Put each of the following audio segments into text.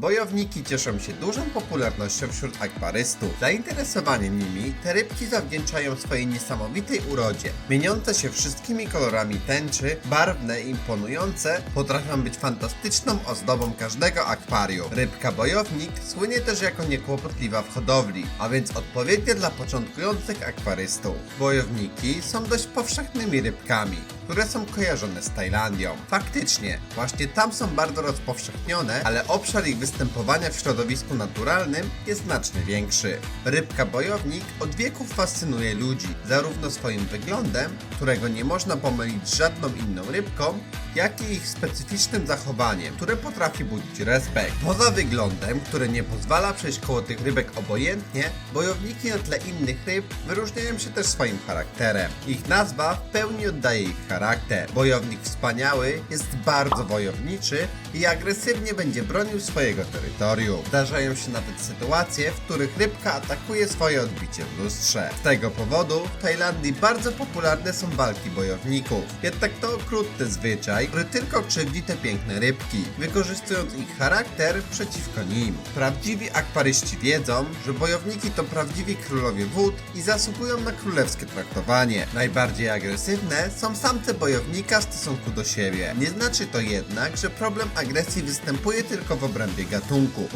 Bojowniki cieszą się dużą popularnością wśród akwarystów. Zainteresowanie nimi te rybki zawdzięczają swojej niesamowitej urodzie. Mieniące się wszystkimi kolorami tęczy, barwne i imponujące, potrafią być fantastyczną ozdobą każdego akwarium. Rybka bojownik słynie też jako niekłopotliwa w hodowli, a więc odpowiednia dla początkujących akwarystów. Bojowniki są dość powszechnymi rybkami, które są kojarzone z Tajlandią. Faktycznie, właśnie tam są bardzo rozpowszechnione, ale obszar ich występowania w środowisku naturalnym jest znacznie większy. Rybka bojownik od wieków fascynuje ludzi, zarówno swoim wyglądem, którego nie można pomylić z żadną inną rybką, jak i ich specyficznym zachowaniem, które potrafi budzić respekt. Poza wyglądem, który nie pozwala przejść koło tych rybek obojętnie, bojowniki na tle innych ryb wyróżniają się też swoim charakterem. Ich nazwa w pełni oddaje ich charakter. Bojownik wspaniały jest bardzo wojowniczy i agresywnie będzie bronił swojego terytorium. Zdarzają się nawet sytuacje, w których rybka atakuje swoje odbicie w lustrze. Z tego powodu w Tajlandii bardzo popularne są walki bojowników. Jednak to okrutny zwyczaj, który tylko krzywdzi te piękne rybki, wykorzystując ich charakter przeciwko nim. Prawdziwi akwaryści wiedzą, że bojowniki to prawdziwi królowie wód i zasługują na królewskie traktowanie. Najbardziej agresywne są samce bojownika w stosunku do siebie. Nie znaczy to jednak, że problem agresji występuje tylko w obrębie gatunku.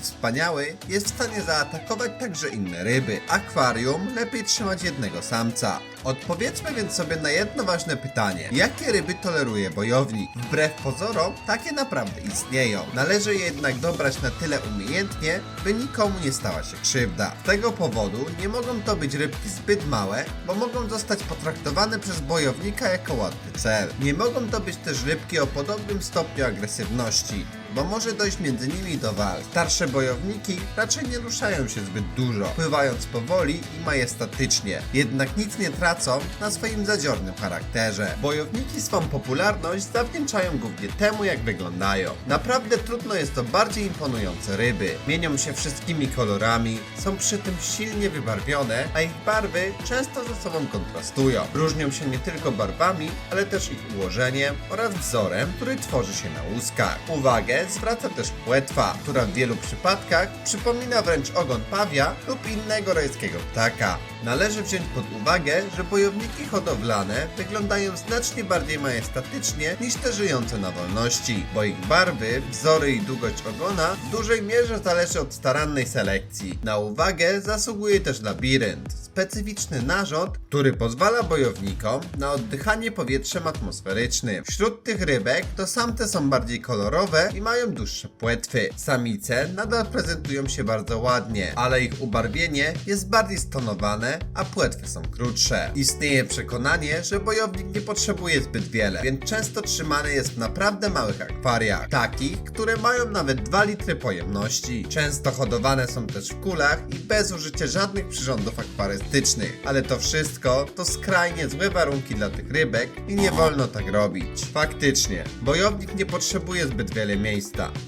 Wspaniały jest w stanie zaatakować także inne ryby. Akwarium lepiej trzymać jednego samca. Odpowiedzmy więc sobie na jedno ważne pytanie. Jakie ryby toleruje bojownik? Wbrew pozorom, takie naprawdę istnieją. Należy je jednak dobrać na tyle umiejętnie, by nikomu nie stała się krzywda. Z tego powodu nie mogą to być rybki zbyt małe, bo mogą zostać potraktowane przez bojownika jako łatwy cel. Nie mogą to być też rybki o podobnym stopniu agresywności, bo może dojść między nimi do walk. Starsze bojowniki raczej nie ruszają się zbyt dużo, pływając powoli i majestatycznie, jednak nic nie tracą na swoim zadziornym charakterze. Bojowniki swą popularność zawdzięczają głównie temu, jak wyglądają. Naprawdę trudno jest to bardziej imponujące ryby. Mienią się wszystkimi kolorami, są przy tym silnie wybarwione, a ich barwy często ze sobą kontrastują. Różnią się nie tylko barwami, ale też ich ułożeniem oraz wzorem, który tworzy się na łuskach. Uwagę zwraca też płetwa, która w wielu przypadkach przypomina wręcz ogon pawia lub innego rajskiego ptaka. Należy wziąć pod uwagę, że bojowniki hodowlane wyglądają znacznie bardziej majestatycznie niż te żyjące na wolności, bo ich barwy, wzory i długość ogona w dużej mierze zależy od starannej selekcji. Na uwagę zasługuje też labirynt, specyficzny narząd, który pozwala bojownikom na oddychanie powietrzem atmosferycznym. Wśród tych rybek to samce są bardziej kolorowe i mają dłuższe płetwy. Samice nadal prezentują się bardzo ładnie, ale ich ubarwienie jest bardziej stonowane, a płetwy są krótsze. Istnieje przekonanie, że bojownik nie potrzebuje zbyt wiele, więc często trzymany jest w naprawdę małych akwariach, takich, które mają nawet 2 litry pojemności. Często hodowane są też w kulach i bez użycia żadnych przyrządów akwarystycznych, ale to wszystko to skrajnie złe warunki dla tych rybek i nie wolno tak robić. Faktycznie, bojownik nie potrzebuje zbyt wiele miejsca.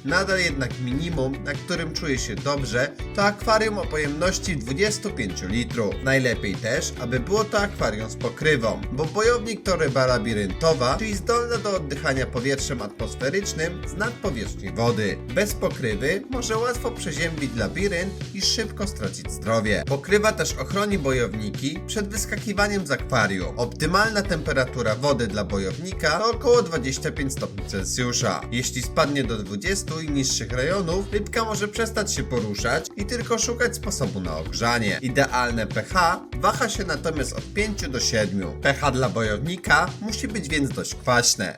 Nadal jednak minimum, na którym czuje się dobrze, to akwarium o pojemności 25 litrów. Najlepiej też, aby było to akwarium z pokrywą, bo bojownik to ryba labiryntowa, czyli zdolna do oddychania powietrzem atmosferycznym z nadpowierzchni wody. Bez pokrywy może łatwo przeziębić labirynt i szybko stracić zdrowie. Pokrywa też ochroni bojowniki przed wyskakiwaniem z akwarium. Optymalna temperatura wody dla bojownika to około 25 stopni Celsjusza. Jeśli spadnie do 20 i niższych rejonów, rybka może przestać się poruszać i tylko szukać sposobu na ogrzanie. Idealne pH waha się natomiast od 5 do 7. pH dla bojownika musi być więc dość kwaśne.